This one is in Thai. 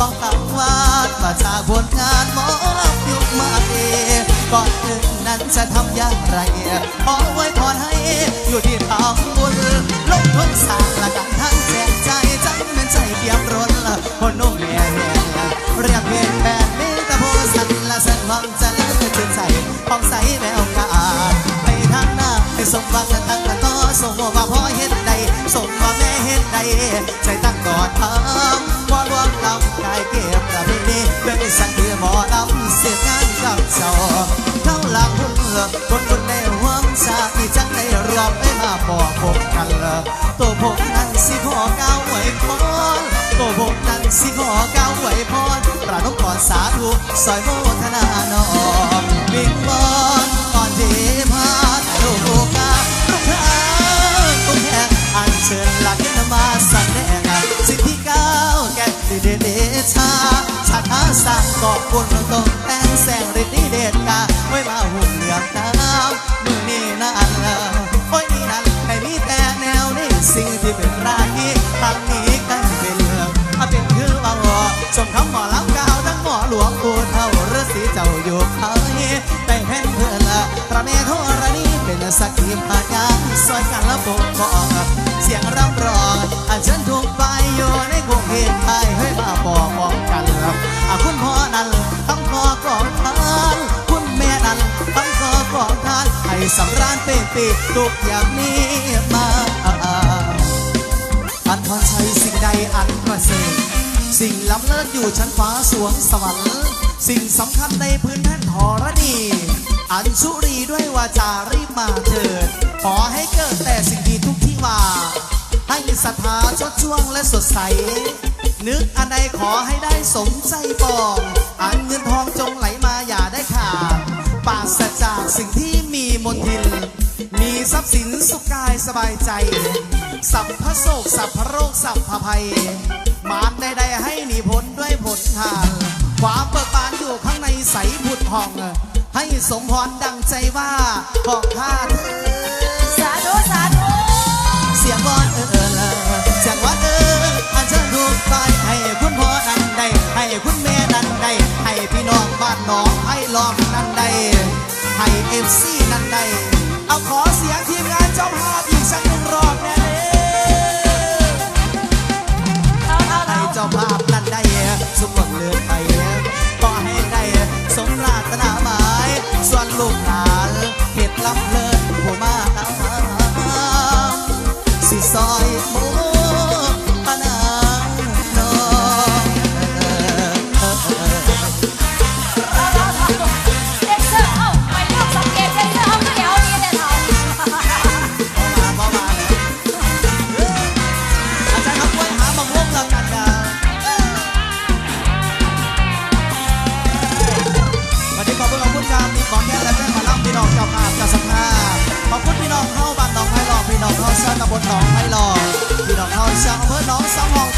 ร้องที่กองตังวามาจากผลงานหมอลำยุคใหม่ก่อนอื่นนั้นจะทำอย่างไรขอไว้พรให้อยู่ที่ทางบุญลงทุนสร้างละกันทั้งแจกใจใจเป็นใจเปียมร้นคนนุ่มแม่เรียกเพลงแบนมีแต่โพสันละสันหวังจะเลิกชื่นใจห้องใสแววกาไปทางหน้าให้สมหวังและตั้งแต่ต่อส่งว่าพ่อเห็นใดส่งว่าแม่เห็นใดใจตั้งกอดทำว่า ลำกายเก็บประเพณีด้วยสังเกตหมอลำเสียงานกับเจ้าเข้าหลังหุ่นคนคนในห่วงชาติจังได้รวมให้มาบอกผมกันเลยตัวผมนั้นสิขอก้าวไว้พรตัวผมนั้นสิขอก้าวไว้พรประนมก่อนสาธุสอยโมทนาน้องวิงบอ กอบคุณตกแต่งแสงฤทธิ์เดชกาไว้มาหุ่นเหลืองน้ำมือนี่นั่นลยโอ้ยนี่นั่นไม่มีแต่แนวนี้สิ่งที่เป็นรา สำราญเป็นปีทุกอย่างนี้มาอันพรชัยสิ่งใดอันประเสริฐสิ่งล้ำเลิศอยู่ชั้นฟ้าสวงสวรรค์สิ่งสำคัญในพื้นแผ่นธรณีอันชุรีด้วยวาจารีบมาเถิดขอให้เกิดแต่สิ่งดีทุกที่ว่าให้ศรัทธาชดช่วงและสดใส นึกอันใดขอให้ได้สมใจปอง อัน สุขกายสบายใจ สัพพะโศกสัพพะโรคสัพพะภัย มารใดๆให้หนีพ้นด้วยผลทานความเบิกบานอยู่ข้างในใสผุดผ่อง ให้สมพรดังใจว่าของข้าเธอสาธุสาธุเสียงบอนเออเออละเสียงวัดเอออันเชิญทุกฝ่ายให้คุณพ่อนั้นได้ให้คุณแม่นั้นได้ให้พี่น้องบ้านน้องให้ล้อมนั้นได้ให้เอฟซีนั้นได้ เอาขอเสียงทีมงานเจ้าภาพอีกสักหนึ่งรอบแน่เลยเอาเอาให้เอาเจ้าภาพนั้นได้สมหวังเลือนไปก็ให้ได้สมรารถนาหมาย ส่วนลูกหลานเห็ดลับเลินผู้มาสิซอยโม ตำบลหนองไผ่หลอกพี่น้องเข้าเชิญอำเภอหนองสองห้อง